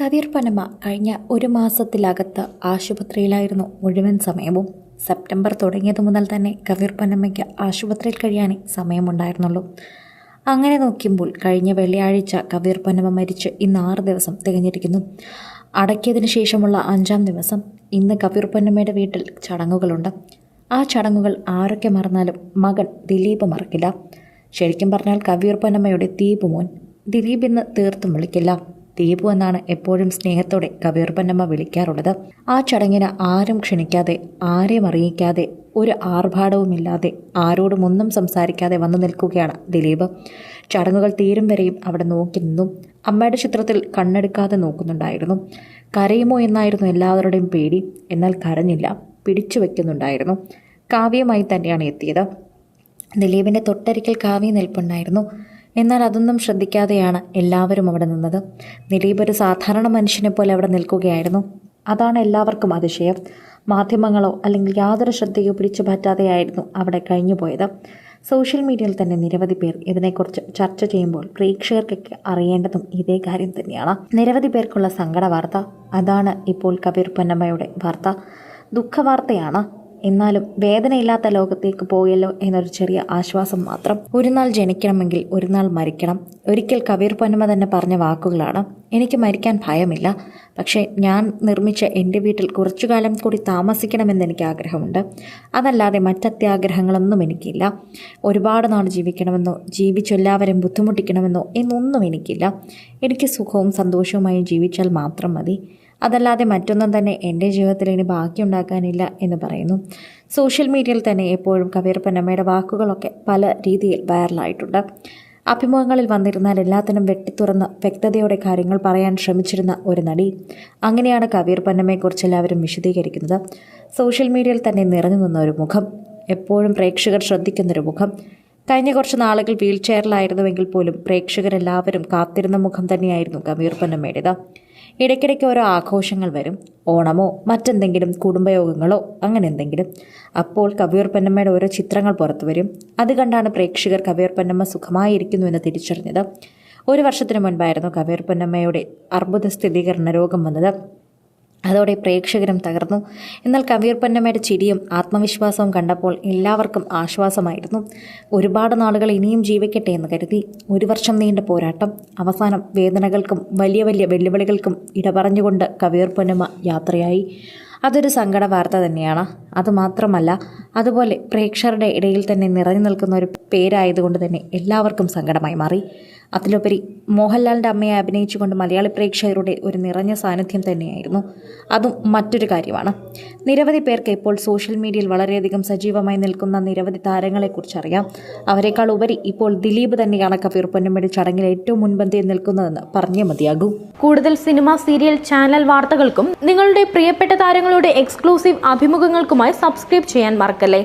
കതിർ പനമ കഴിഞ്ഞ ഒരു മാസത്തിലകത്ത് ആശുപത്രിയിലായിരുന്നു മുഴുവൻ സമയവും. സെപ്റ്റംബർ തുടങ്ങിയത് മുതൽ തന്നെ കവിർ പനമ്മയ്ക്ക് ആശുപത്രിയിൽ കഴിയാനേ സമയമുണ്ടായിരുന്നുള്ളൂ. അങ്ങനെ നോക്കുമ്പോൾ കഴിഞ്ഞ വെള്ളിയാഴ്ച കവിർ പനമ മരിച്ച് ഇന്ന് ആറ് ദിവസം തികഞ്ഞിരിക്കുന്നു. അടക്കിയതിനു ശേഷമുള്ള അഞ്ചാം ദിവസം ഇന്ന് കവിർ വീട്ടിൽ ചടങ്ങുകളുണ്ട്. ആ ചടങ്ങുകൾ ആരൊക്കെ മറന്നാലും മകൻ ദിലീപ് മറക്കില്ല. ശരിക്കും പറഞ്ഞാൽ കവിർ പൊന്നമ്മയുടെ ദീപ് മോൻ ദിലീപ് ഇന്ന് തീർത്തും വിളിക്കില്ല. ദീപു എന്നാണ് എപ്പോഴും സ്നേഹത്തോടെ കബീർപ്പന്നമ്മ പൊന്നമ്മ വിളിക്കാറുള്ളത്. ആ ചടങ്ങിന് ആരും ക്ഷണിക്കാതെ ആരെയും അറിയിക്കാതെ ഒരു ആർഭാടവുമില്ലാതെ ആരോടും ഒന്നും സംസാരിക്കാതെ വന്നു നിൽക്കുകയാണ് ദിലീപ്. ചടങ്ങുകൾ തീരും വരെയും അവിടെ നോക്കി നിന്നു. അമ്മയുടെ ചിത്രത്തിൽ കണ്ണെടുക്കാതെ നോക്കുന്നുണ്ടായിരുന്നു. കരയുമോ എന്നായിരുന്നു എല്ലാവരുടെയും പേടി. എന്നാൽ കരഞ്ഞില്ല പിടിച്ചു വയ്ക്കുന്നുണ്ടായിരുന്നു കാവ്യമായി തന്നെയാണ് എത്തിയത്. ദിലീപിന്റെ തൊട്ടരിക്കൽ കാവ്യ നിൽപ്പുണ്ടായിരുന്നു. എന്നാൽ അതൊന്നും ശ്രദ്ധിക്കാതെയാണ് എല്ലാവരും അവിടെ നിന്നത്. ദിലീപ് ഒരു സാധാരണ മനുഷ്യനെ പോലെ അവിടെ നിൽക്കുകയായിരുന്നു. അതാണ് എല്ലാവർക്കും അതിശയം. മാധ്യമങ്ങളോ അല്ലെങ്കിൽ യാതൊരു ശ്രദ്ധയോ പിടിച്ചു പറ്റാതെയായിരുന്നു അവിടെ കഴിഞ്ഞു പോയത് സോഷ്യൽ മീഡിയയിൽ തന്നെ നിരവധി പേർ ഇതിനെക്കുറിച്ച് ചർച്ച ചെയ്യുമ്പോൾ പ്രേക്ഷകർക്കൊക്കെ അറിയേണ്ടതും ഇതേ കാര്യം തന്നെയാണ്. നിരവധി പേർക്കുള്ള സങ്കട വാർത്ത അതാണ് ഇപ്പോൾ കബീർ പൊന്നമ്മയുടെ വാർത്ത. ദുഃഖവാർത്തയാണ്. എന്നാലും വേദനയില്ലാത്ത ലോകത്തേക്ക് പോയല്ലോ എന്നൊരു ചെറിയ ആശ്വാസം മാത്രം. ഒരു നാൾ ജനിക്കണമെങ്കിൽ ഒരു നാൾ മരിക്കണം. ഒരിക്കൽ കബീർ പൊന്നമ്മ തന്നെ പറഞ്ഞ വാക്കുകളാണ്. എനിക്ക് മരിക്കാൻ ഭയമില്ല. പക്ഷേ ഞാൻ നിർമ്മിച്ച എന്റെ വീട്ടിൽ കുറച്ചു കാലം കൂടി താമസിക്കണമെന്ന് എനിക്ക് ആഗ്രഹമുണ്ട്. അതല്ലാതെ മറ്റത്യാഗ്രഹങ്ങളൊന്നും എനിക്കില്ല. ഒരുപാട് നാൾ ജീവിക്കണമെന്നോ ജീവിച്ചെല്ലാവരും ബുദ്ധിമുട്ടിക്കണമെന്നോ എന്നൊന്നും എനിക്കില്ല. എനിക്ക് സുഖവും സന്തോഷവുമായി ജീവിച്ചാൽ മാത്രം മതി. അതല്ലാതെ മറ്റൊന്നും തന്നെ എന്റെ ജീവിതത്തിൽ ഇനി ബാക്കിയുണ്ടാക്കാനില്ല എന്ന് പറയുന്നു. സോഷ്യൽ മീഡിയയിൽ തന്നെ എപ്പോഴും കബീർ പൊന്നമ്മയുടെ വാക്കുകളൊക്കെ പല രീതിയിൽ വൈറലായിട്ടുണ്ട്. അഭിമുഖങ്ങളിൽ വന്നിരുന്നാൽ എല്ലാത്തിനും വെട്ടിത്തുറന്ന് വ്യക്തതയോടെ കാര്യങ്ങൾ പറയാൻ ശ്രമിച്ചിരുന്ന ഒരു നടി. അങ്ങനെയാണ് കബീർ പന്നമ്മയെക്കുറിച്ച് എല്ലാവരും വിശദീകരിക്കുന്നത്. സോഷ്യൽ മീഡിയയിൽ തന്നെ നിറഞ്ഞു നിന്ന ഒരു മുഖം. എപ്പോഴും പ്രേക്ഷകർ ശ്രദ്ധിക്കുന്നൊരു മുഖം. കഴിഞ്ഞ കുറച്ച് നാളുകൾ വീൽ ചെയറിലായിരുന്നുവെങ്കിൽ പോലും പ്രേക്ഷകരെല്ലാവരും കാത്തിരുന്ന മുഖം തന്നെയായിരുന്നു കബീർ പൊന്നമ്മയുടേത്. ഇടയ്ക്കിടയ്ക്ക് ഓരോ ആഘോഷങ്ങൾ വരും. ഓണമോ മറ്റെന്തെങ്കിലും കുടുംബയോഗങ്ങളോ അങ്ങനെ എന്തെങ്കിലും. അപ്പോൾ കബീർ പന്നമ്മയുടെ ഓരോ ചിത്രങ്ങൾ പുറത്തു വരും. അത് കണ്ടാണ് പ്രേക്ഷകർ കബീർ പന്നമ്മ സുഖമായിരിക്കുന്നു എന്ന് തിരിച്ചറിഞ്ഞത്. ഒരു വർഷത്തിന് മുൻപായിരുന്നു കബീർ പന്നമ്മയുടെ അർബുദ സ്ഥിരീകരണ രോഗം വന്നത്. അതോടെ പ്രേക്ഷകരും തകർന്നു. എന്നാൽ കബീർ പൊന്നമ്മയുടെ ചിരിയും ആത്മവിശ്വാസവും കണ്ടപ്പോൾ എല്ലാവർക്കും ആശ്വാസമായിരുന്നു. ഒരുപാട് നാളുകൾ ഇനിയും ജീവിക്കട്ടെ എന്ന് കരുതി. ഒരു വർഷം നീണ്ട പോരാട്ടം അവസാനം വേദനകൾക്കും വലിയ വലിയ വെല്ലുവിളികൾക്കും ഇടപറഞ്ഞുകൊണ്ട് കബീർ പൊന്നമ്മ യാത്രയായി. അതൊരു സങ്കട വാർത്ത തന്നെയാണ് അതുമാത്രമല്ല അതുപോലെ പ്രേക്ഷകരുടെ ഇടയിൽ തന്നെ നിറഞ്ഞു നിൽക്കുന്ന ഒരു പേരായതുകൊണ്ട് തന്നെ എല്ലാവർക്കും സങ്കടമായി മാറി. അതിലുപരി മോഹൻലാലിന്റെ അമ്മയെ അഭിനയിച്ചുകൊണ്ട് മലയാളി പ്രേക്ഷകരുടെ ഒരു നിറഞ്ഞ സാന്നിധ്യം തന്നെയായിരുന്നു. അതും മറ്റൊരു കാര്യമാണ്. നിരവധി പേർക്ക് ഇപ്പോൾ സോഷ്യൽ മീഡിയയിൽ വളരെയധികം സജീവമായി നിൽക്കുന്ന നിരവധി താരങ്ങളെക്കുറിച്ച് അറിയാം അവരെക്കാൾ ഉപരി ഇപ്പോൾ ദിലീപ് തന്നെയാണ് കബീർ പൊന്നമ്മയുടെ ചടങ്ങിൽ ഏറ്റവും മുൻപന്തിയിൽ നിൽക്കുന്നതെന്ന് പറഞ്ഞേ മതിയാകൂ. കൂടുതൽ സിനിമ സീരിയൽ ചാനൽ വാർത്തകൾക്കും നിങ്ങളുടെ പ്രിയപ്പെട്ട താരങ്ങളുടെ എക്സ്ക്ലൂസീവ് അഭിമുഖങ്ങൾക്കുമായി സബ്സ്ക്രൈബ് ചെയ്യാൻ മറക്കല്ലേ?